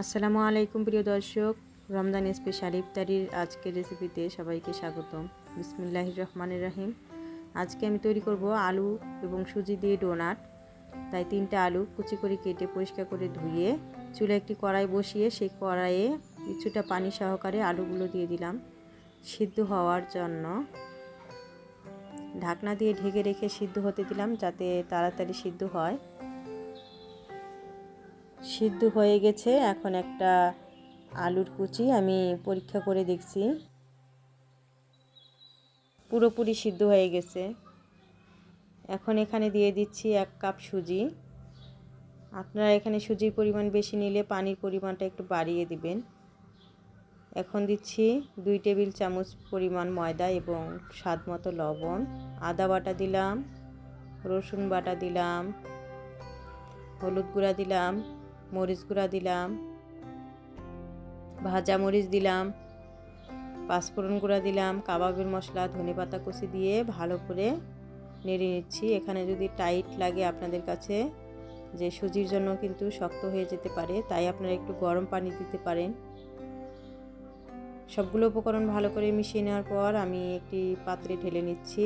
আসসালামু আলাইকুম প্রিয় দর্শক, রমজান স্পেশাল ইফতারির আজকের রেসিপিতে সবাইকে স্বাগতম। বিসমিল্লাহির রহমানির রাহিম। আজকে আমি তৈরি করব আলু এবং সুজি দিয়ে ডোনাট। তাই তিনটা আলু কুচি করে কেটে পরিষ্কার করে ধুয়ে চুলে একটি কড়াই বসিয়ে সেই কড়াইয়ে কিছুটা পানি সহকারে আলুগুলো দিয়ে দিলাম সিদ্ধ হওয়ার জন্য। ঢাকনা দিয়ে ঢেকে রেখে সিদ্ধ হতে দিলাম যাতে তাড়াতাড়ি সিদ্ধ হয়। সিদ্ধ হয়ে গেছে। এখন একটা আলুর কুচি আমি পরীক্ষা করে দেখছি। পুরোপুরি সিদ্ধ হয়ে গেছে। এখন এখানে দিয়ে দিচ্ছি এক কাপ সুজি। আপনারা এখানে সুজির পরিমাণ বেশি নিলে পানির পরিমাণটা একটু বাড়িয়ে দিবেন। এখন দিচ্ছি দুই টেবিল চামচ পরিমাণ ময়দা এবং স্বাদ মতো লবণ। আদা বাটা দিলাম, রসুন বাটা দিলাম, হলুদ গুঁড়া দিলাম মরিচ গুঁড়া দিলাম, ভাজা মরিচ দিলাম, পাঁচফোড়ন গুঁড়া দিলাম, কাবাবের মশলা, ধনে পাতা কুচি দিয়ে ভালো করে নেড়ে নিচ্ছি। এখানে যদি টাইট লাগে আপনাদের কাছে, যে সুজির জন্য কিন্তু শক্ত হয়ে যেতে পারে, তাই আপনারা একটু গরম পানি দিতে পারেন। সবগুলো উপকরণ ভালো করে মিশিয়ে নেওয়ার পর আমি একটি পাত্রে ঢেলে নিচ্ছি।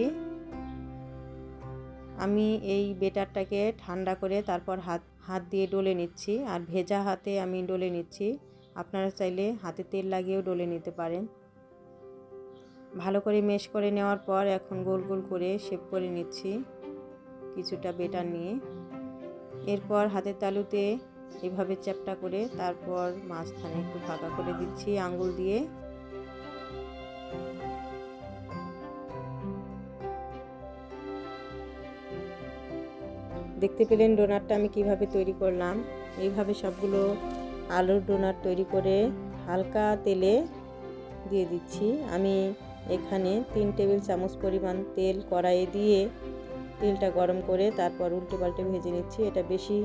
আমি এই বেটারটাকে ঠান্ডা করে তারপর হাত হাত দিয়ে ডলে নিচ্ছি আর ভেজা হাতে আমি ডলে নিচ্ছি। আপনারা চাইলে হাতে তেল লাগিয়েও ডলে নিতে পারেন। ভালো করে মেশ করে নেওয়ার পর এখন গোল গোল করে শেপ করে নিচ্ছি কিছুটা বেটার নিয়ে। এরপর হাতের তালুতে এভাবে চ্যাপটা করে তারপর মাঝখানে একটু ফাঁকা করে দিচ্ছি আঙুল দিয়ে। দেখতে পেলেন ডোনাটটা আমি কীভাবে তৈরি করলাম। এইভাবে সবগুলো আলুর ডোনাট তৈরি করে হালকা তেলে দিয়ে দিচ্ছি। আমি এখানে তিন টেবিল চামচ পরিমাণ তেল কড়াইয়ে দিয়ে তেলটা গরম করে তারপর উল্টে পাল্টে ভেজে নিচ্ছি। এটা বেশি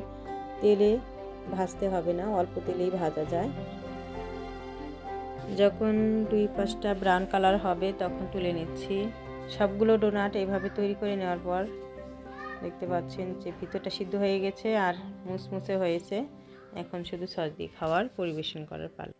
তেলে ভাজতে হবে না, অল্প তেলেই ভাজা যায়। যখন দুই পাঁচটা ব্রাউন কালার হবে তখন তুলে নিচ্ছি। সবগুলো ডোনাট এইভাবে তৈরি করে নেওয়ার পর দেখতে পাচ্ছেন যে ভিতরটা সিদ্ধ হয়ে গেছে আর মুসমুসে হয়েছে। এখন শুধু সস দিয়ে খাওয়ার পরিবেশন করার পালা।